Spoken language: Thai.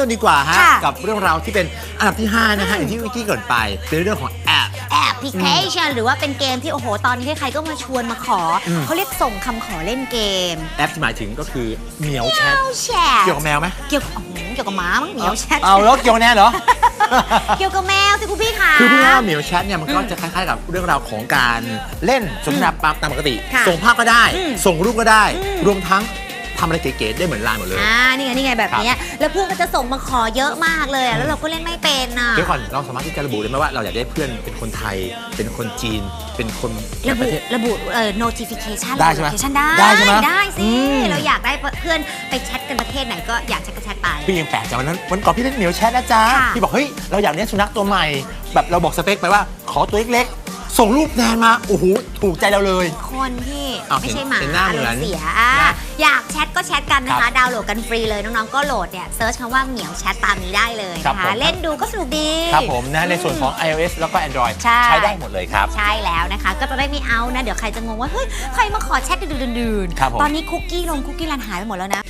เริ่มต้นดีกว่าฮะ ค่ะ กับเรื่องราวที่เป็นอันดับที่ 5 นะฮะอย่างที่วิกกี้เกรินไปเป็นเรื่องของแอป แอปพลิเคชันหรือว่าเป็นเกมที่โอ้โหตอนนี้ใครๆก็มาชวนมาขออม เขาเรียกส่งคำขอเล่นเกมแอปที่หมายถึงก็คือเหมียวแชท เจ้าแชทเกี่ยวกับแมวไหมเกี่ยวกับอื้อหือเกี่ยวกับหมามั้งเหมียวแชทเอาแล้วเกี่ยวกับแน่เหรอ เกี่ยวกับแมวสิคุณพี่คะ คือพี่ว่าเหมียวแชทเนี่ยมันก็จะคล้ายๆกับเรื่องราวของการเล่นสนทนาตามปกติ ค่ะส่งภาพก็ได้ อืมส่งรูปก็ได้อืมรวมทั้ง ทำอะไรเก๋ๆได้เหมือนไลน์หมดเลย อ่านี่ไงนี่ไงแบบเนี้ยแล้วเพื่อนก็จะส่งมาขอเยอะมากเลยอะแล้วเราก็เล่นไม่เป็นอะ เดี๋ยวก่อนเราสามารถที่จะระบุได้ไหมว่าเราอยากได้เพื่อนเป็นคนไทย เป็นคนจีน เป็นคนระปบุระเทศ ระบุเอ่อ notification ได้ใช่ไหม notification ได้ได้ใช่ไหมได้สิ อืม เราอยากได้เพื่อนไปแชทกันประเทศไหนก็อยากแชทก็แชทไป พี่ยังแปลกใจวันนั้นวันก่อนพี่เล่นเหมียวแชทนะจ๊ะค่ะ พี่บอกเฮ้ยเราอยากเลี้ยงสุนัขตัวใหม่ แบบเราบอกสเปคไปว่าขอตัวเล็กๆส่งรูปแนนมาโอ้โหถูกใจเราเลย คนที่อ้าวไม่ใช่หมาเห็นหน้าอารมเหมือนณ์เสียอะนะ อยากแช ทก็แชทกันนะครัคะบดาวน์โหลดกันฟรีเลยน้องๆก็โหลดเนี่ยเซิร์ชคำว่าเหมียวแชทตามนี้ได้เลยครับนะผคะม เล่นดูก็สนุกดี ครับผมนะในส่วนของ iOS แล้วก็ Android ใช่ได้หมดเลยครับ ใช่แล้วนะคะ ก็จะได้ไม่เอานะ เดี๋ยวใครจะงงว่า เฮ้ย ใครมาขอแชทดืนๆครับผม ตอนนี้คุกกี้ลงคุกกี้รันหายไปหมดแล้วนะ